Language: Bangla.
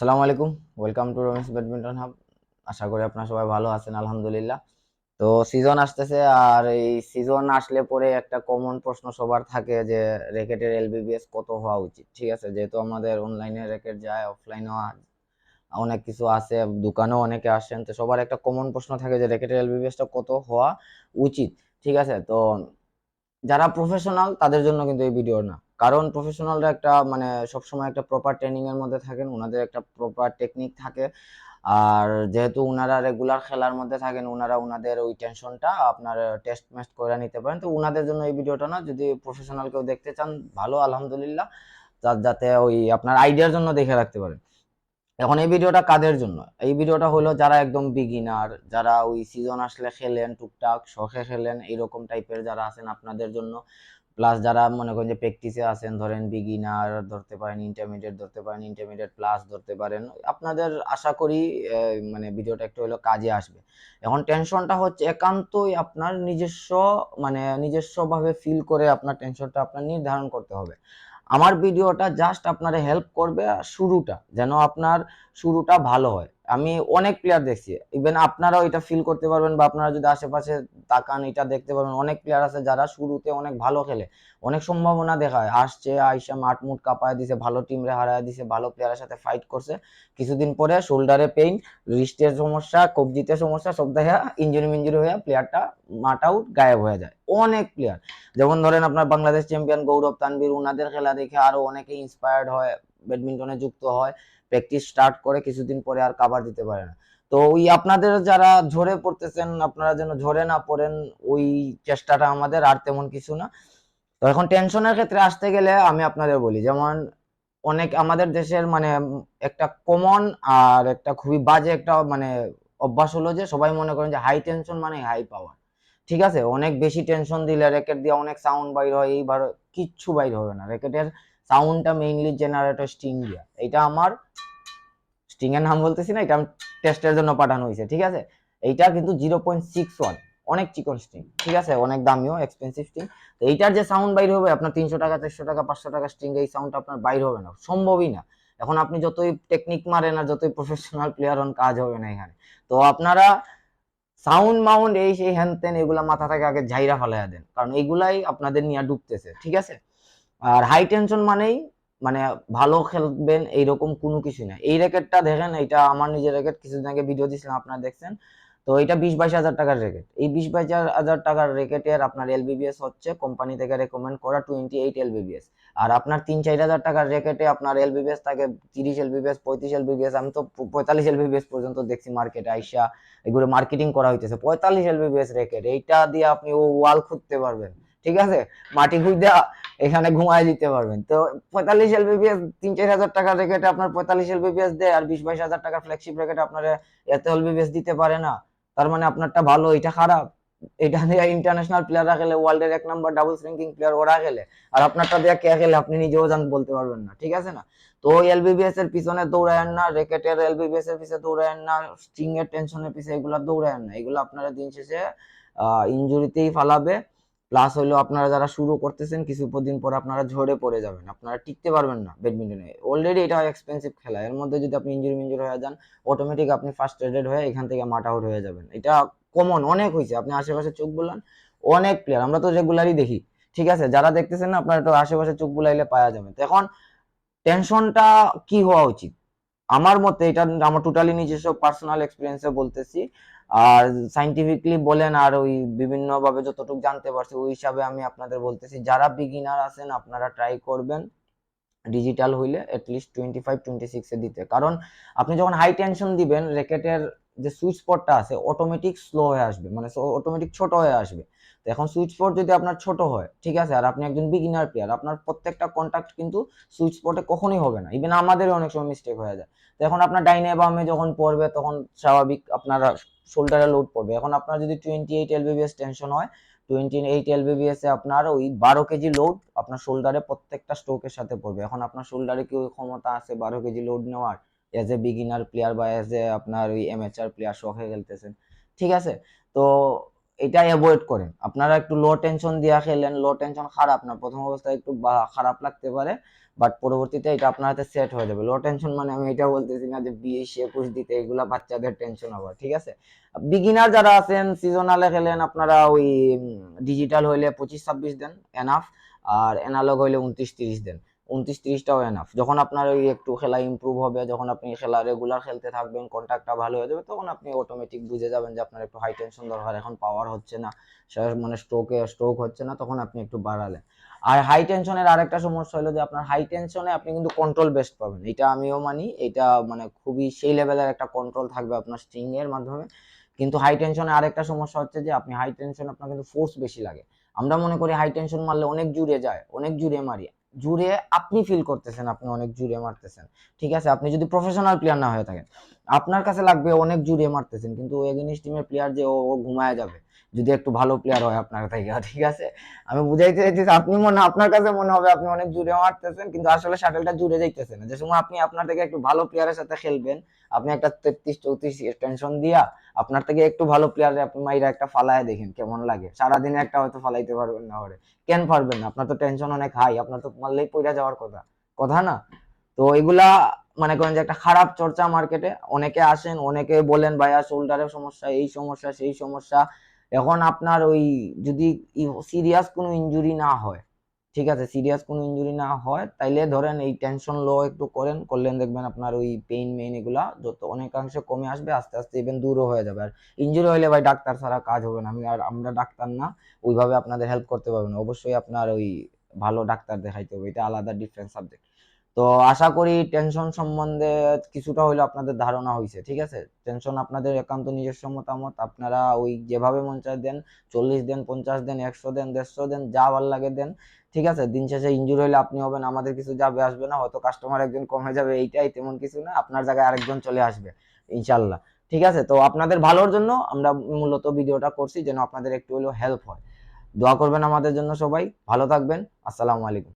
আসসালামু আলাইকুম। Welcome to Ramesh badminton hub আশা করি আপনারা সবাই ভালো আছেন, আলহামদুলিল্লাহ। তো সিজন আসতেছে আর এই সিজন আসলে পরে একটা কমন প্রশ্ন সবার থাকে যে র্যাকেটের এলবিবিএস কত হওয়া উচিত, ঠিক আছে? যেহেতু আমাদের অনলাইনে র্যাকেট যায় অফলাইনেও অনেক কিছু আছে, দোকানেও অনেকে আসেন। তো সবার একটা কমন প্রশ্ন থাকে যে র্যাকেটের এলবিবিএসটা কত হওয়া উচিত, ঠিক আছে? তো যারা প্রফেশনাল তাদের জন্য কিন্তু এই ভিডিও না। কারণ প্রফেশনালরা একটা মানে সবসময় একটা প্রপার ট্রেনিং এর মধ্যে থাকেন ওনাদের একটা প্রপার টেকনিক থাকে। আর যেহেতু ওনারা রেগুলার খেলার মধ্যে থাকেন ওনারা ওনাদের ওই টেনশনটা আপনার টেস্ট ম্যাচ করে নিতে পারেন। তো ওনাদের জন্য এই ভিডিওটা না, যদি প্রফেশনাল কেউ দেখতে চান, ভালো, আলহামদুলিল্লাহ। যাতে ওই আপনার আইডিয়ার জন্য দেখে রাখতে পারেন। এখন এই ভিডিওটা কাদের জন্য? এই ভিডিওটা হলো যারা একদম বিগিনার যারা ওই সিজন আসলে খেলেন, টুকটাক শখে খেলেন এরকম টাইপের যারা আছেন আপনাদের জন্য। প্লাস যারা মনে করেন যে প্র্যাকটিসে আছেন, ধরেন বিগিনার ধরতে পারেন ইন্টারমিডিয়েট ধরতে পারেন ইন্টারমিডিয়েট প্লাস ধরতে পারেন, আপনাদের আশা করি মানে ভিডিওটা একটু হলো কাজে আসবে। এখন টেনশনটা হচ্ছে একান্তই আপনার নিজস্ব মানে নিজস্বভাবে ফিল করে আপনার টেনশনটা আপনার নির্ধারণ করতে হবে। আমার ভিডিওটা জাস্ট আপনারা হেল্প করবে শুরুটা যেন আপনার শুরুটা ভালো হয়। আমি অনেক প্লেয়ার দেখছি। ইভেন আপনারাও এটা ফিল করতে পারবেন বা আপনারা যদি আশেপাশে তাকান, এটা দেখতে পারবেন। অনেক প্লেয়ার আছে যারা শুরুতে অনেক ভালো খেলে। অনেক সম্ভাবনা দেখায় আসছে, আইসা মাঠ কাঁপায় দিছে, ভালো টিমরে হারায় দিছে, ভালো প্লেয়ারের সাথে ফাইট করছে। কিছুদিন পরে শোল্ডারে পেইন রিস্টের সমস্যা, কবজিতে সমস্যা, সব দেখা ইঞ্জুরি মিঞ্জুরি হয়ে প্লেয়ারটা মাঠ আউট গায়েব হয়ে যায়। অনেক প্লেয়ার যেমন ধরেন আপনার বাংলাদেশ চ্যাম্পিয়ন গৌরব তানবীর ওনাদের খেলা দেখে আরও অনেকে ইন্সপায়ার্ড হয় ব্যাডমিন্টনে যুক্ত হয়। প্র্যাকটিস স্টার্ট করে কিছুদিন পরে আর কাভার দিতে পারে না। তো ওই আপনাদের যারা ঝরে পড়তেছেন, আপনারা যেন ঝরে না পড়েন, ওই চেষ্টাটা আমাদের আর তেমন কিছু না। তো এখন টেনশনের ক্ষেত্রে আসতে গেলে আমি আপনাদের বলি, যেমন অনেক আমাদের দেশের মানে একটা কমন আর একটা খুবই বাজে একটা মানে অভ্যাস হলো যে সবাই মনে করেন যে হাই টেনশন মানে হাই পাওয়ার ঠিক আছে? অনেক বেশি টেনশন দিলে র্যাকেট দিয়ে অনেক সাউন্ড বাইর হয়, এইবার কিচ্ছু বাইর হবে না। র্যাকেটের সাউন্ডটা মেইনলি জেনারেটর স্টিং দিয়া। এটা আমার স্টিং এর নাম বলতেছি না, এটা আমি টেস্টের জন্য পাঠানো হয়েছে, ঠিক আছে? এইটা কিন্তু জিরো পয়েন্ট সিক্স ওয়ান অনেক চিকন স্ট্রিং ঠিক আছে? অনেক দামিও এক্সপেন্সিভ স্ট্রিং তো এইটার যে সাউন্ড বাইর হবে, আপনার তিনশো টাকা, চারশো টাকা, পাঁচশো টাকা স্ট্রিং এই সাউন্ড আপনার বাইর হবে না, সম্ভবই না। এখন আপনি যতই টেকনিক মারেন আর যতই প্রফেশনাল প্লেয়ার হন, কাজ হবে না এখানে। তো আপনারা সাউন্ড মাউন্ড এই, সেই হ্যান ত্যান এগুলা মাথা থেকে আগে ঝাইরা ফালাইয়া দেন, কারণ এগুলাই আপনাদের নিয়ে ডুবতেছে, ঠিক আছে? আর হাই টেনশন মানেই মানে ভালো খেলবেন এইরকম কোনো কিছু না। এই র্যাকেটটা দেখেন এটা আমার নিজের র্যাকেট কিছুদিন আগে ভিডিও দিয়েছিলাম আপনারা দেখছেন। তো এটা বিশ বাইশ হাজার টাকার র্যাকেট এই বিশ বাইশ হাজার টাকার র্যাকেটের আপনার এলবিবিএস হচ্ছে কোম্পানি থেকে রেকমেন্ড করা টোয়েন্টি এইট এলবিবিএস আর আপনার তিন চার হাজার টাকার র্যাকেটে আপনার এলবিবিএস থাকে, তিরিশ এলবিবিএস পঁয়ত্রিশ এলবিবিএস আমি তো পঁয়তাল্লিশ এলবিবিএস পর্যন্ত দেখছি মার্কেটে আইসা, এগুলো মার্কেটিং করা হইতেছে। পঁয়তাল্লিশ এলবিবিএস র্যাকেট এইটা দিয়ে আপনি ও ওয়াল খুঁজতে পারবেন। ঠিক আছে? মাটি খুঁজা এখানে ঘুমায় দিতে পারবেন। তো পঁয়তাল্লিশ এলবিবিএস তিন চার হাজার টাকার র্যাকেটে আপনার পঁয়তাল্লিশ এলবিবিএস দেয়, আর বিশ বাইশ হাজার টাকার ফ্ল্যাগশিপ র্যাকেটে আপনার এত এলবিবিএস দিতে পারে না। তার মানে আপনারটা ভালো এটা খারাপ। এটা দিয়ে ইন্টারন্যাশনাল এক প্লেয়ার ওরা আর আপনারটা দিয়ে কে খেলে, আপনি নিজেও জান, বলতে পারবেন না, ঠিক আছে না? তো এলবিবিএস এর পিছনে দৌড়ায়েন না র্যাকেটের এলবিবিএস এর পিছনে দৌড়ায়েন না স্ট্রিং এর টেনশনের পিছনে এগুলা দৌড়ায়েন না। এগুলো আপনারা দিন শেষে ইনজুরিতেই ফালাবে। প্লাস হইল আপনারা যারা শুরু করতেছেন, কিছু দিন পর আপনারা ঝরে পড়ে যাবেন। আপনারা টিকতে পারবেন না ব্যাডমিন্টনে। অলরেডি এটা এক্সপেন্সিভ খেলা। এর মধ্যে যদি আপনি ইঞ্জুরি মিঞ্জুরি হয়ে যান অটোমেটিক আপনি ফার্স্ট এডেড হয়ে এখান থেকে মাট আউট হয়ে যাবেন। এটা কমন অনেক হয়েছে। আপনি আশেপাশে চোখ বললেন অনেক প্লেয়ার আমরা তো রেগুলারই দেখি। ঠিক আছে? যারা দেখতেছেন না, আপনারা একটু আশেপাশে চোখ বুলাইলে পাওয়া যাবে তো এখন টেনশনটা কি হওয়া উচিত? আমার মতে এটা আমার টোটালি নিজস্ব পার্সোনাল এক্সপিরিয়েন্সে বলতেছি। আর সাইন্টিফিকলি বলেন আর ওই বিভিন্ন ভাবে যতটুকু জানতে পারছি, ওই হিসাবে আমি আপনাদের বলতেছি, যারা বিগিনার আছেন আপনারা ট্রাই করবেন ডিজিটাল হইলে অ্যাটলিস্ট টোয়েন্টি ফাইভ টোয়েন্টি সিক্সে দিতে। কারণ আপনি যখন হাই টেনশন দিবেন র্যাকেটের যে সুইচ স্পটটা আছে অটোমেটিক স্লো হয়ে আসবে মানে অটোমেটিক ছোট হয়ে আসবে। তো এখন সুইচ স্পট যদি আপনার ছোট হয়, ঠিক আছে? আর আপনি একজন বিগিনার প্লেয়ার আপনার প্রত্যেকটা কন্ট্যাক্ট কিন্তু সুইচ স্পটে কখনোই হবে না। ইভেন আমাদেরও অনেক সময় মিস্টেক হয়ে যায়। তো এখন আপনার ডাইনে বামে যখন পড়বে, তখন স্বাভাবিক আপনার শোল্ডারে লোড পড়বে। এখন আপনার যদি টোয়েন্টি এইট এলবিবিএস টেনশন হয় টোয়েন্টি এইট এ আপনার ওই বারো কেজি লোড আপনার শোল্ডারে প্রত্যেকটা স্ট্রোকের সাথে পড়বে। এখন আপনার শোল্ডারে কি ক্ষমতা আছে বারো কেজি লোড নেওয়ার এজ এ বিগিনার প্লেয়ার বা এজ এ আপনার ওই এমএচআর প্লেয়ার শখে খেলতেছেন, ঠিক আছে? তো এটা অ্যাভয়েড করেন। আপনারা একটু লো টেনশন দিয়া খেলেন লো টেনশন খারাপ না। প্রথম অবস্থায় একটু খারাপ লাগতে পারে বাট পরবর্তীতে এটা আপনার হাতে সেট হয়ে যাবে। লো টেনশন মানে আমি এটা বলতেছি না যে বিশ, একুশ দিতে এগুলা বাচ্চাদের টেনশন হবে ঠিক আছে? বিগিনার যারা আছেন সিজনালে খেলেন, আপনারা ওই ডিজিটাল হইলে পঁচিশ, ছাব্বিশ দেন এনাফ আর অ্যানালগ হইলে উনত্রিশ, তিরিশ দেন। উনত্রিশ তিরিশটাও এনাফ যখন আপনার ওই একটু খেলা ইমপ্রুভ হবে, যখন আপনি খেলা রেগুলার খেলতে থাকবেন কন্ট্যাক্টটা ভালো হয়ে যাবে, তখন আপনি অটোমেটিক বুঝে যাবেন যে আপনার একটু হাই টেনশন দরকার, এখন পাওয়ার হচ্ছে না মানে স্ট্রোকে স্ট্রোক হচ্ছে না, তখন আপনি একটু বাড়ালেন। আর হাই টেনশনের আরেকটা সমস্যা হলো যে আপনার হাই টেনশনে আপনি কিন্তু কন্ট্রোল বেস্ট পাবেন। এটা আমিও মানি, এটা মানে খুবই সেই লেভেলের একটা কন্ট্রোল থাকবে আপনার স্ট্রিং এর মাধ্যমে। কিন্তু হাই টেনশনে আরেকটা সমস্যা হচ্ছে যে আপনি হাই টেনশন আপনার কিন্তু ফোর্স বেশি লাগে। আমরা মনে করি হাই টেনশন মারলে অনেক জুড়ে যায়, অনেক জুড়ে মারি। জুড়ে আপনি ফিল করতেছেন, আপনি অনেক জুড়ে মারতেছেন। ঠিক আছে? আপনি যদি প্রফেশনাল প্লেয়ার না হয়ে থাকেন, আপনার কাছে লাগবে অনেক জুড়ে মারতেছেন, কিন্তু এগেনিস টিমের প্লেয়ার যে ও ঘুমায় যাবে। যদি একটু ভালো প্লেয়ার হয় আপনার থেকে, ঠিক আছে? আমি বুঝাইতে চাইছি আপনি মনে আপনার কাছে মনে হবে আপনি অনেক জুড়ে মারতেছেন কিন্তু আসলে শাটেলটা জুড়ে যাইতেছে না। যে সময় আপনি আপনার থেকে একটু ভালো প্লেয়ারের সাথে খেলবেন, আপনি একটা তেত্রিশ, চৌত্রিশ টেনশন দিয়া আপনার থেকে একটু ভালো প্লেয়ারে আপনি মাইরা একটা ফালায় দেখেন, কেমন লাগে? সারাদিনে একটা হয়তো ফালাইতে পারবেন না ওরে। কেন পারবেন না? আপনার তো টেনশন অনেক হাই আপনার তো মারলেই পইরা যাওয়ার কথা। কথা না? তো এগুলা মানে করেন যে একটা খারাপ চর্চা মার্কেটে অনেকে আসেন, অনেকে বলেন, ভাইয়া শোল্ডারের সমস্যা, এই সমস্যা, সেই সমস্যা। এখন আপনার ওই যদি সিরিয়াস কোনো ইনজুরি না হয়, ঠিক আছে? সিরিয়াস কোনো ইনজুরি না হয়, তাইলে ধরেন এই টেনশন লো একটু করেন, করলেন দেখবেন আপনার ওই পেইন মেইন এগুলা যত অনেকাংশে কমে আসবে, আস্তে আস্তে ইভেন দূরও হয়ে যাবে। আর ইনজুরি হলে ভাই ডাক্তার ছাড়া কাজ হবে না। আমি আর আমরা ডাক্তার না, ওইভাবে আপনাদের হেল্প করতে পারব না। অবশ্যই আপনার ওই ভালো ডাক্তার দেখাইতে হবে। এটা আলাদা ডিফারেন্ট সাবজেক্ট তো আশা করি টেনশন সম্বন্ধে কিছুটা হইল আপনাদের ধারণা হয়েছে ঠিক আছে? টেনশন আপনাদের একান্ত নিজস্ব মতামত। আপনারা ওই যেভাবে মন চায় দেন, চল্লিশ দেন, পঞ্চাশ দেন, একশো দেন, দেড়শো দেন, যা ভালো লাগে দেন, ঠিক আছে? দিন শেষে ইনজুরি হলে আপনি হবেন, আমাদের কিছু যাবে আসবে না, হয়তো কাস্টমার একজন কমে যাবে, এইটাই তেমন কিছু না, আপনার জায়গায় আরেকজন চলে আসবে ইনশাল্লাহ ঠিক আছে? তো আপনাদের ভালোর জন্য আমরা মূলত ভিডিওটা করছি, যেন আপনাদের একটু হলেও হেল্প হয়। দোয়া করবেন আমাদের জন্য সবাই, ভালো থাকবেন, আসসালামু আলাইকুম।